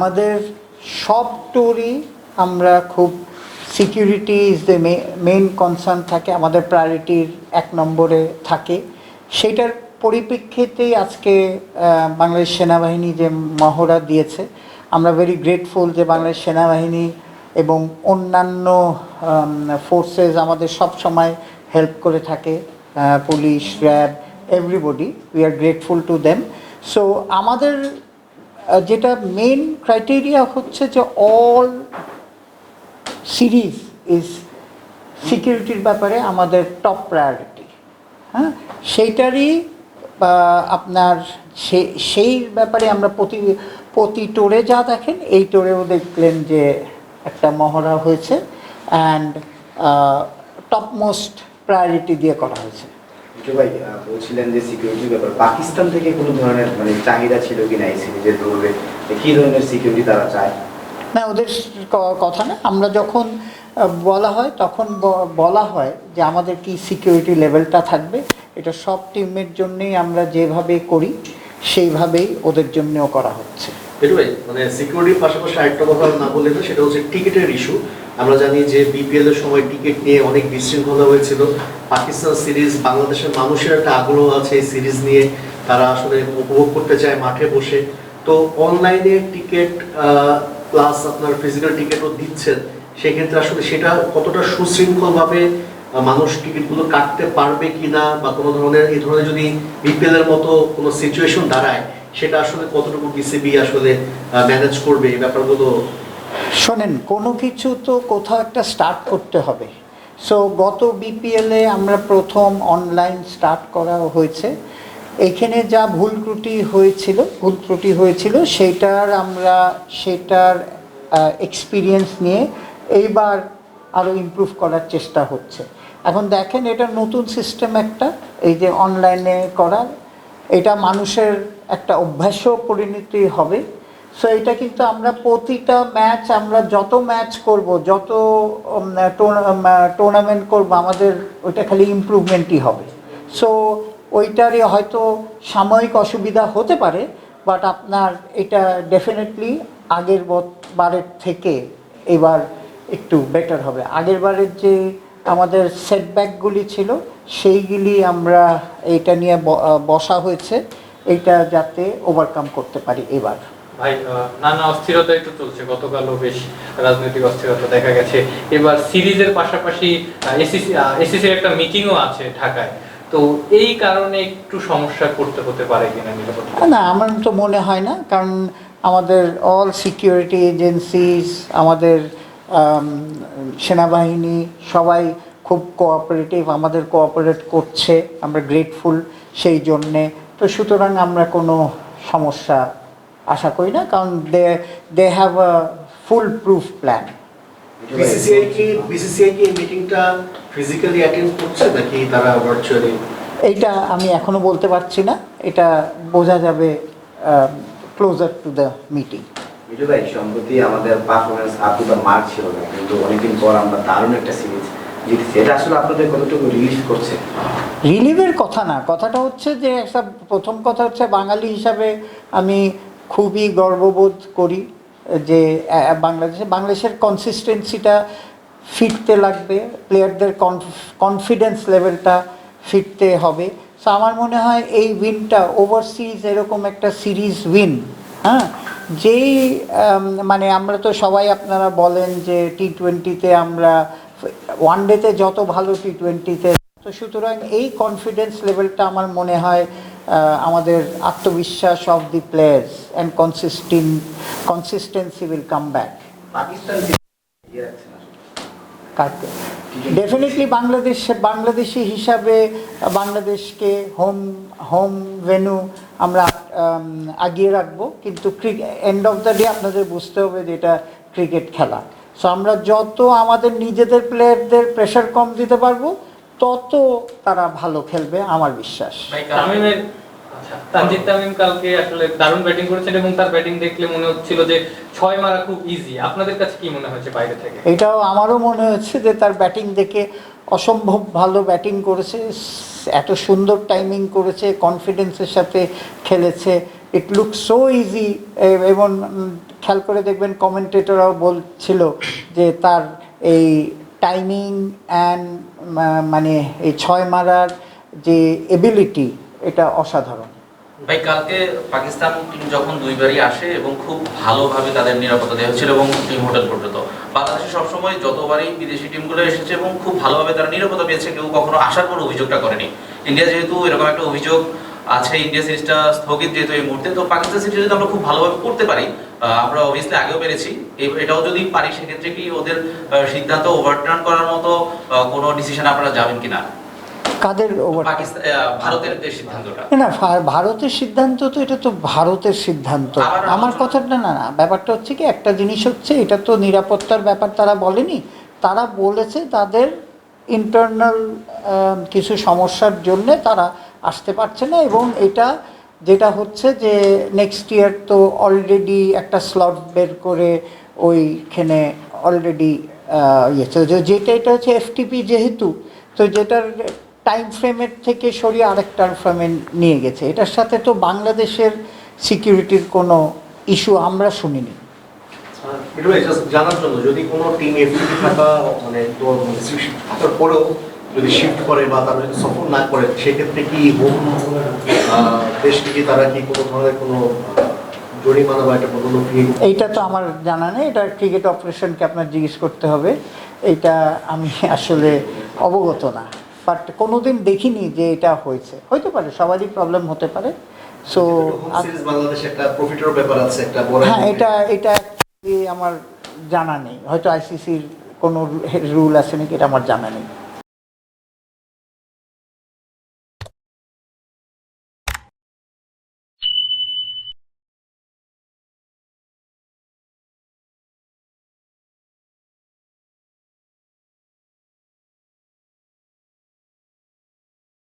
আমাদের সব ট্যুরই আমরা খুব security is the main concern থাকে, আমাদের প্রায়োরিটির এক নম্বরে থাকে। সেটার পরিপ্রেক্ষিতেই আজকে বাংলাদেশ সেনাবাহিনী যে মহড়া দিয়েছে, আমরা ভেরি গ্রেটফুল যে বাংলাদেশ সেনাবাহিনী এবং অন্যান্য ফোর্সেস আমাদের সব সময় হেল্প করে থাকে police RAB everybody we are grateful to them so আমাদের যেটা মেন ক্রাইটেরিয়া হচ্ছে যে অল সিরিজ ইজ সিকিউরিটির ব্যাপারে আমাদের টপ প্রায়োরিটি হ্যাঁ? সেইটারই আপনার সেই ব্যাপারে আমরা প্রতি প্রতি টোরে যা দেখেন, এই টোরেও দেখলেন যে একটা মহড়া হয়েছে। অ্যান্ড টপ মোস্ট প্রায়োরিটি দিয়ে করা হয়েছে। ভাই বলছিলেন যে সিকিউরিটির ব্যাপার। পাকিস্তান থেকে কোনো ধরনের মানে চাহিদা ছিল কিনা এই সিরিজের দৌড়ে কি ধরনের সিকিউরিটি তারা চায়? না ওদের কথা না। আমরা যখন বলা হয় তখন বলা হয় যে আমাদের কি সিকিউরিটি লেভেলটা থাকবে। এটা সব টিমের জন্যই আমরা যেভাবে করি সেইভাবেই ওদের জন্যও করা হচ্ছে। মানে সিকিউরিটির পাশাপাশি আরেকটা কথা না বললে না সেটা হচ্ছে টিকিটের ইস্যু আমরা জানি যে বিপিএল এর সময় টিকিট নিয়ে অনেক বিশৃঙ্খলা হয়েছিল। পাকিস্তান সিরিজ, বাংলাদেশের মানুষের একটা আগ্রহ আছে এই সিরিজ নিয়ে। তারা আসলে উপভোগ করতে চায় মাঠে বসে। তো অনলাইনে টিকিট প্লাস আপনার ফিজিক্যাল টিকিটও দিচ্ছেন। সেক্ষেত্রে আসলে সেটা কতটা সুশৃঙ্খলভাবে মানুষ টিকিটগুলো কাটতে পারবে কিনা বা কোনো ধরনের, এই ধরনের যদি বিপিএল এর মতো কোনো সিচুয়েশন দাঁড়ায়, সেটা আসলে কতটুকু বিসিবি আসলে ম্যানেজ করবে এই ব্যাপারগুলো শোনেন, কোনো কিছু তো কোথাও একটা স্টার্ট করতে হবে। সো গত বিপিএলে আমরা প্রথম অনলাইন স্টার্ট করা হয়েছে। এখানে যা ভুল ত্রুটি হয়েছিল, ভুল ত্রুটি হয়েছিল, সেটার আমরা, সেটার এক্সপিরিয়েন্স নিয়ে এইবার আরও ইমপ্রুভ করার চেষ্টা হচ্ছে। এখন দেখেন, এটা নতুন সিস্টেম একটা, এই যে অনলাইনে করার এটা মানুষের একটা অভ্যাসও পরিণতি হবে। সো এটা কিন্তু আমরা প্রতিটা ম্যাচ আমরা যত ম্যাচ করব, যত টুর্নামেন্ট করব, আমাদের ওইটা খালি ইমপ্রুভমেন্টই হবে। সো ওইটারই হয়তো সাময়িক অসুবিধা হতে পারে বাট আপনার এটা ডেফিনেটলি আগের বারের থেকে এবার একটু বেটার হবে। আগের বারের যে আমাদের সেটব্যাকগুলি ছিল, সেইগুলি আমরা এটা নিয়ে বসা হয়েছে, এটা যাতে ওভারকাম করতে পারি এবার। ভাই নানা অস্থিরতা একটু চলছে। গতকালও বেশ রাজনৈতিক অস্থিরতা দেখা গেছে। এবার সিরিজের পাশাপাশি এসিসি এসিসির একটা মিটিংও আছে ঢাকায়। তো এই কারণে একটু সমস্যা করতে হতে পারে কিনা না, আমার তো মনে হয় না। কারণ আমাদের অল সিকিউরিটি এজেন্সিস আমাদের সেনাবাহিনী সবাই খুব কোঅপারেটিভ আমাদের কোঅপারেট করছে। আমরা গ্রেটফুল সেই জন্যে। তো সুতরাং আমরা কোনো সমস্যা আশা করি না কারণ they they have a full proof plan BCCI কি বিসিসিআই কি মিটিংটা ফিজিক্যালি অ্যাটেন্ড করছে নাকি তারা ভার্চুয়ালি এইটা আমি এখনও বলতে পারছি না এটা বোঝা যাবে ক্লোজার টু দ্য মিটিং ভাই সম্প্রতি আমাদের পারফরমেন্স আপনি বা মার্ক ছিল না কিন্তু অনেকদিন পর আমরা দারুণ একটা সিরিজ জিতেছি। এটা আসলে আপনাদের কতটুকু রিলিজ করছে? রিলিভের কথা না কথাটা হচ্ছে যে একটা প্রথম কথা হচ্ছে বাঙালি হিসাবে আমি খুবই গর্ববোধ করি যে বাংলাদেশে, বাংলাদেশের কনসিস্টেন্সিটা ফিরতে লাগবে প্লেয়ারদের কনফিডেন্স লেভেলটা ফিরতে হবে। সো আমার মনে হয় এই উইনটা ওভারসিজ এরকম একটা সিরিজ উইন হ্যাঁ? যেই মানে আমরা তো সবাই আপনারা বলেন যে টি টোয়েন্টিতে আমরা ওয়ান ডেতে যত ভালো টি টোয়েন্টিতে তো সুতরাং এই কনফিডেন্স লেভেলটা আমার মনে হয় আমাদের আত্মবিশ্বাস of the players and consistent consistency will come back কাটবে ডেফিনেটলি বাংলাদেশ বাংলাদেশি হিসাবে বাংলাদেশকে হোম হোম ভেনু আমরা আম, আগিয়ে রাখব। কিন্তু এন্ড অফ দ্য ডে আপনাদের বুঝতে হবে যে এটা ক্রিকেট খেলা। সো আমরা যত আমাদের নিজেদের প্লেয়ারদের প্রেশার কম দিতে পারব তত তারা ভালো খেলবে আমার বিশ্বাস। তামিমের আচ্ছা তানজিদ তামিম কালকে আসলে দারুণ ব্যাটিং করেছেন এবং তার ব্যাটিং দেখলে মনে হচ্ছিল যে ছয় মারা খুব ইজি আপনাদের কাছে কি মনে হয়েছে বাইরে থেকে? এটাও আমারও মনে হচ্ছে যে তার ব্যাটিং দেখে অসম্ভব ভালো ব্যাটিং করেছে এত সুন্দর টাইমিং করেছে কনফিডেন্সের সাথে খেলেছে। ইট লুক সো ইজি এবং খেয়াল করে দেখবেন কমেন্টেটররাও বলছিল যে তার এই টাইমিং অ্যান্ড মানে এই ছয় মারার যে এবিলিটি এটা অসাধারণ। ভাই, কালকে পাকিস্তান টিম যখন দুইবারই আসে এবং খুব ভালোভাবে তাদের নিরাপত্তা দেওয়া হচ্ছিল এবং টিম হোটেল পর্যন্ত বাংলাদেশে সবসময় যতবারই বিদেশি টিমগুলো এসেছে এবং খুব ভালোভাবে তারা নিরাপত্তা পেয়েছে, কেউ কখনো আসার পর অভিযোগটা করেনি। ইন্ডিয়া যেহেতু এরকম একটা অভিযোগ আছে ইন্ডিয়া সিরিজটা স্থগিত যেহেতু এই মুহূর্তে তো পাকিস্তান সিরিজ যদি আমরা খুব ভালোভাবে করতে পারি আমরা অবভিয়াসলি আগেও পেরেছি। এটাও যদি পারি সেক্ষেত্রে কি ওদের সিদ্ধান্ত ওভারটার্ন করার মতো কোনো ডিসিশন আপনারা যাবেন কিনা? কাদের ভারতের সিদ্ধান্তটা। না ভারতের সিদ্ধান্ত তো এটা তো ভারতের সিদ্ধান্ত। আমার কথাটা না না ব্যাপারটা হচ্ছে কি একটা জিনিস হচ্ছে এটা তো নিরাপত্তার ব্যাপার তারা বলেনি। তারা বলেছে তাদের ইন্টারনাল কিছু সমস্যার জন্য তারা আসতে পারছে না এবং এটা যেটা হচ্ছে যে নেক্সট ইয়ার তো অলরেডি একটা স্লট বের করে ওইখানে অলরেডি ইয়ে যেটা, এটা হচ্ছে এফটিপি যেহেতু, তো যেটার টাইম ফ্রেমের থেকে সরিয়ে আরেকটা ফ্রেমে নিয়ে গেছে। এটার সাথে তো বাংলাদেশের সিকিউরিটির কোনো ইস্যু আমরা শুনিনি। জানার জন্য, যদি কোনো টিম এফটিপি থাকা মানে তোর পরেও যদি শিফট করে বা তারা যদি সফর না করে সেক্ষেত্রে কি হোম দেশকে কি তারা কি কোনো ধরনের কোনো জরিমানা বা একটা কোনো এইটা তো আমার জানা নেই। এটা ক্রিকেট অপারেশনকে আপনার জিজ্ঞেস করতে হবে। এইটা আমি আসলে অবগত না। বাট কোনোদিন দেখিনি যে এটা হয়েছে। হতে পারে সবারই প্রবলেম হতে পারে। সো হ্যাঁ এটা এটা আমার জানা নেই। হয়তো আইসিসির কোনো রুল আছে নাকি এটা আমার জানা নেই।